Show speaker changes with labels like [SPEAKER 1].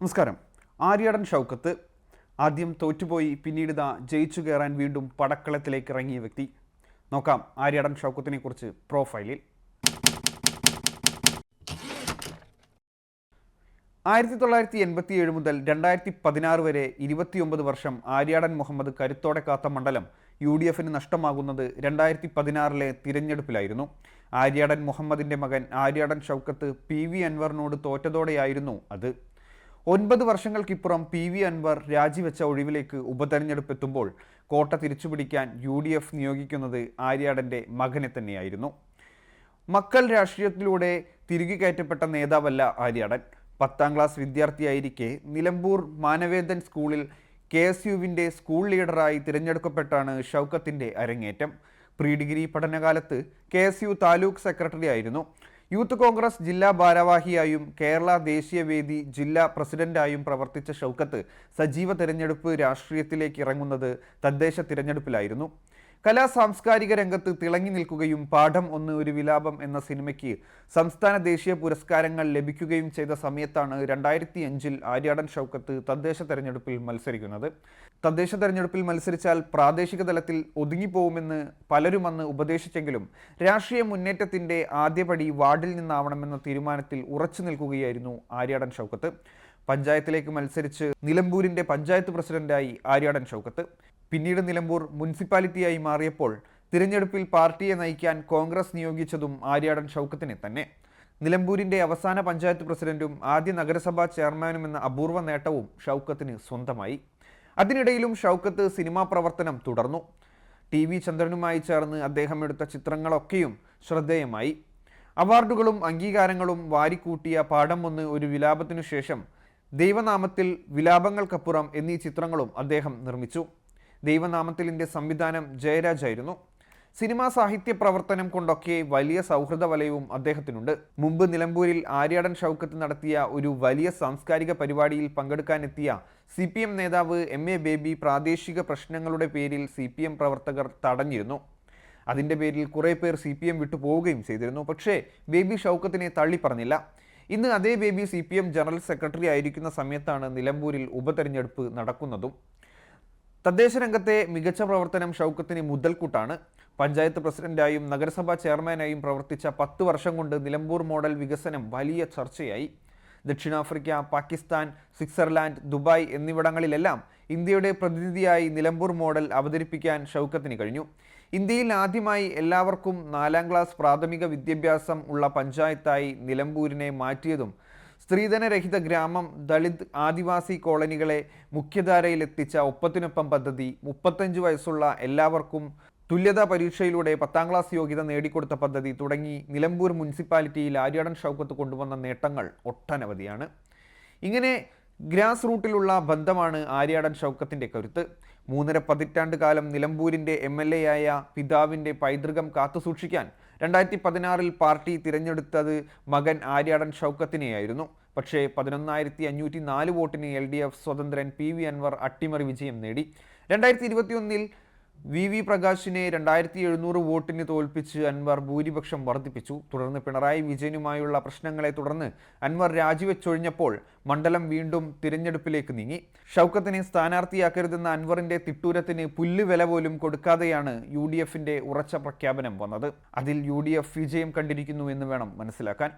[SPEAKER 1] നമസ്കാരം. ആര്യാടൻ ഷൗക്കത്ത്. ആദ്യം തോറ്റുപോയി പിന്നീട് ഇതാ ജയിച്ചു കയറാൻ വീണ്ടും പടക്കളത്തിലേക്ക് ഇറങ്ങിയ വ്യക്തി. നോക്കാം ആര്യാടൻ ഷൗക്കത്തിനെ കുറിച്ച് പ്രൊഫൈലിൽ ആയിരത്തി തൊള്ളായിരത്തി എൺപത്തി ഏഴ് മുതൽ രണ്ടായിരത്തി പതിനാറ് വരെ ഇരുപത്തിയൊമ്പത് വർഷം ആര്യാടൻ മുഹമ്മദ് കരുത്തോടെ കാത്ത മണ്ഡലം യു ഡി എഫിന് നഷ്ടമാകുന്നത് രണ്ടായിരത്തി പതിനാറിലെ തിരഞ്ഞെടുപ്പിലായിരുന്നു. ആര്യാടൻ മുഹമ്മദിന്റെ മകൻ ആര്യാടൻ ഷൗക്കത്ത് പി വി അൻവറിനോട് തോറ്റതോടെയായിരുന്നു അത്. ഒൻപത് വർഷങ്ങൾക്കിപ്പുറം പി വി അൻവർ രാജിവെച്ച ഒഴിവിലേക്ക് ഉപതെരഞ്ഞെടുപ്പ് എത്തുമ്പോൾ കോട്ട തിരിച്ചുപിടിക്കാൻ യു ഡി എഫ് നിയോഗിക്കുന്നത് ആര്യാടന്റെ മകനെ തന്നെയായിരുന്നു. മക്കൾ രാഷ്ട്രീയത്തിലൂടെ തിരികെ കയറ്റപ്പെട്ട നേതാവല്ല ആര്യാടൻ. പത്താം ക്ലാസ് വിദ്യാർത്ഥിയായിരിക്കെ നിലമ്പൂർ മാനവേദൻ സ്കൂളിൽ കെ എസ് യുവിന്റെ സ്കൂൾ ലീഡറായി തിരഞ്ഞെടുക്കപ്പെട്ടാണ് ഷൗക്കത്തിന്റെ അരങ്ങേറ്റം. പ്രീ ഡിഗ്രി പഠനകാലത്ത് K S U taluk secretary ആയിരുന്നു യൂത്ത് കോൺഗ്രസ് ജില്ലാ ഭാരവാഹിയായും കേരള ദേശീയവേദി ജില്ലാ പ്രസിഡന്റായും പ്രവർത്തിച്ച ഷൗക്കത്ത് സജീവ തിരഞ്ഞെടുപ്പ് രാഷ്ട്രീയത്തിലേക്ക് ഇറങ്ങുന്നത് തദ്ദേശ തിരഞ്ഞെടുപ്പിലായിരുന്നു. കലാ സാംസ്കാരിക രംഗത്ത് തിളങ്ങി നിൽക്കുകയും പാഠം ഒന്ന് ഒരു വിലാപം എന്ന സിനിമയ്ക്ക് സംസ്ഥാന ദേശീയ പുരസ്കാരങ്ങൾ ലഭിക്കുകയും ചെയ്ത സമയത്താണ് രണ്ടായിരത്തി അഞ്ചിൽ ആര്യാടൻ ഷൗക്കത്ത് തദ്ദേശ തെരഞ്ഞെടുപ്പിൽ മത്സരിക്കുന്നത്. തദ്ദേശ തെരഞ്ഞെടുപ്പിൽ മത്സരിച്ചാൽ പ്രാദേശിക തലത്തിൽ ഒതുങ്ങിപ്പോകുമെന്ന് പലരും അന്ന് ഉപദേശിച്ചെങ്കിലും രാഷ്ട്രീയ മുന്നേറ്റത്തിന്റെ ആദ്യപടി വാർഡിൽ നിന്നാവണമെന്ന തീരുമാനത്തിൽ ഉറച്ചു നിൽക്കുകയായിരുന്നു ആര്യാടൻ ഷൗക്കത്ത്. പഞ്ചായത്തിലേക്ക് മത്സരിച്ച് നിലമ്പൂരിന്റെ പഞ്ചായത്ത് പ്രസിഡന്റായി ആര്യാടൻ ഷൗക്കത്ത്. പിന്നീട് നിലമ്പൂർ മുനിസിപ്പാലിറ്റിയായി മാറിയപ്പോൾ തിരഞ്ഞെടുപ്പിൽ പാർട്ടിയെ നയിക്കാൻ കോൺഗ്രസ് നിയോഗിച്ചതും ആര്യാടൻ ഷൗക്കത്തിനെ തന്നെ. നിലമ്പൂരിന്റെ അവസാന പഞ്ചായത്ത് പ്രസിഡന്റും ആദ്യ നഗരസഭാ ചെയർമാനും എന്ന അപൂർവ നേട്ടവും ഷൗക്കത്തിന് സ്വന്തമായി. അതിനിടയിലും ഷൗക്കത്ത് സിനിമാ പ്രവർത്തനം തുടർന്നു. ടി വി ചന്ദ്രനുമായി ചേർന്ന് അദ്ദേഹം എടുത്ത ചിത്രങ്ങളൊക്കെയും ശ്രദ്ധേയമായി. അവാർഡുകളും അംഗീകാരങ്ങളും വാരിക്കൂട്ടിയ പാഠം ഒന്ന് ഒരു വിലാപത്തിനു ശേഷം ദൈവനാമത്തിൽ വിലാപങ്ങൾക്കപ്പുറം എന്നീ ചിത്രങ്ങളും അദ്ദേഹം നിർമ്മിച്ചു. ദൈവനാമത്തിലിന്റെ സംവിധാനം ജയരാജായിരുന്നു. സിനിമാ സാഹിത്യ പ്രവർത്തനം കൊണ്ടൊക്കെ വലിയ സൗഹൃദ വലയവും അദ്ദേഹത്തിനുണ്ട്. മുമ്പ് നിലമ്പൂരിൽ ആര്യാടൻ ഷൗക്കത്ത് നടത്തിയ ഒരു വലിയ സാംസ്കാരിക പരിപാടിയിൽ പങ്കെടുക്കാനെത്തിയ സി പി എം നേതാവ് എം എ ബേബി പ്രാദേശിക പ്രശ്നങ്ങളുടെ പേരിൽ സി പി എം പ്രവർത്തകർ തടഞ്ഞിരുന്നു. അതിന്റെ പേരിൽ കുറേ പേർ സി പി എം വിട്ടു പോവുകയും ചെയ്തിരുന്നു. പക്ഷേ ബേബി ഷൗക്കത്തിനെ തള്ളി പറഞ്ഞില്ല. ഇന്ന് അതേ Baby C P M general secretary ആയിരിക്കുന്ന സമയത്താണ് നിലമ്പൂരിൽ ഉപതെരഞ്ഞെടുപ്പ് നടക്കുന്നതും. തദ്ദേശ രംഗത്തെ മികച്ച പ്രവർത്തനം ഷൗക്കത്തിന് മുതൽക്കൂട്ടാണ്. പഞ്ചായത്ത് പ്രസിഡന്റായും നഗരസഭാ ചെയർമാനായും പ്രവർത്തിച്ച പത്ത് വർഷം കൊണ്ട് നിലമ്പൂർ മോഡൽ വികസനം വലിയ ചർച്ചയായി. ദക്ഷിണാഫ്രിക്ക പാകിസ്ഥാൻ സ്വിറ്റ്സർലാൻഡ് ദുബായ് എന്നിവിടങ്ങളിലെല്ലാം ഇന്ത്യയുടെ പ്രതിനിധിയായി നിലമ്പൂർ മോഡൽ അവതരിപ്പിക്കാൻ ഷൗക്കത്തിന് കഴിഞ്ഞു. ഇന്ത്യയിൽ ആദ്യമായി എല്ലാവർക്കും നാലാം ക്ലാസ് പ്രാഥമിക വിദ്യാഭ്യാസം ഉള്ള പഞ്ചായത്തായി നിലമ്പൂരിനെ മാറ്റിയതും സ്ത്രീധനരഹിത ഗ്രാമം ദളിത് ആദിവാസി കോളനികളെ മുഖ്യധാരയിലെത്തിച്ച ഒപ്പത്തിനൊപ്പം പദ്ധതി മുപ്പത്തഞ്ച് വയസ്സുള്ള എല്ലാവർക്കും തുല്യതാ പരീക്ഷയിലൂടെ പത്താം ക്ലാസ് യോഗ്യത നേടിക്കൊടുത്ത പദ്ധതി തുടങ്ങി നിലമ്പൂർ മുനിസിപ്പാലിറ്റിയിൽ ആര്യാടൻ ഷൗക്കത്ത് കൊണ്ടുവന്ന നേട്ടങ്ങൾ ഒട്ടനവധിയാണ്. ഇങ്ങനെ ഗ്രാസ് റൂട്ടിലുള്ള ബന്ധമാണ് ആര്യാടൻ ഷൗക്കത്തിന്റെ കരുത്ത്. മൂന്നര പതിറ്റാണ്ട് കാലം നിലമ്പൂരിന്റെ എം എൽ എ ആയ പിതാവിന്റെ പൈതൃകം കാത്തുസൂക്ഷിക്കാൻ രണ്ടായിരത്തി പതിനാറിൽ പാർട്ടി തിരഞ്ഞെടുത്തത് മകൻ ആര്യാടൻ ഷൗക്കത്തിനെയായിരുന്നു. പക്ഷേ പതിനൊന്നായിരത്തി അഞ്ഞൂറ്റി നാല് വോട്ടിന് എൽ ഡി എഫ് സ്വതന്ത്രൻ പി വി അൻവർ അട്ടിമറി വിജയം നേടി. രണ്ടായിരത്തി ഇരുപത്തിയൊന്നിൽ വി വി പ്രകാശിനെ രണ്ടായിരത്തി എഴുന്നൂറ് വോട്ടിന് തോൽപ്പിച്ച് അൻവർ ഭൂരിപക്ഷം വർദ്ധിപ്പിച്ചു. തുടർന്ന് പിണറായി വിജയനുമായുള്ള പ്രശ്നങ്ങളെ തുടർന്ന് അൻവർ രാജിവെച്ചൊഴിഞ്ഞപ്പോൾ മണ്ഡലം വീണ്ടും തിരഞ്ഞെടുപ്പിലേക്ക് നീങ്ങി. ഷൗക്കത്തിനെ സ്ഥാനാർത്ഥിയാക്കരുതെന്ന അൻവറിന്റെ തിട്ടൂരത്തിന് പുല്ലുവില പോലും കൊടുക്കാതെയാണ് യു ഡി എഫിന്റെ ഉറച്ച പ്രഖ്യാപനം വന്നത്. അതിൽ യു ഡി എഫ് വിജയം കണ്ടിരിക്കുന്നു എന്ന് വേണം മനസ്സിലാക്കാൻ.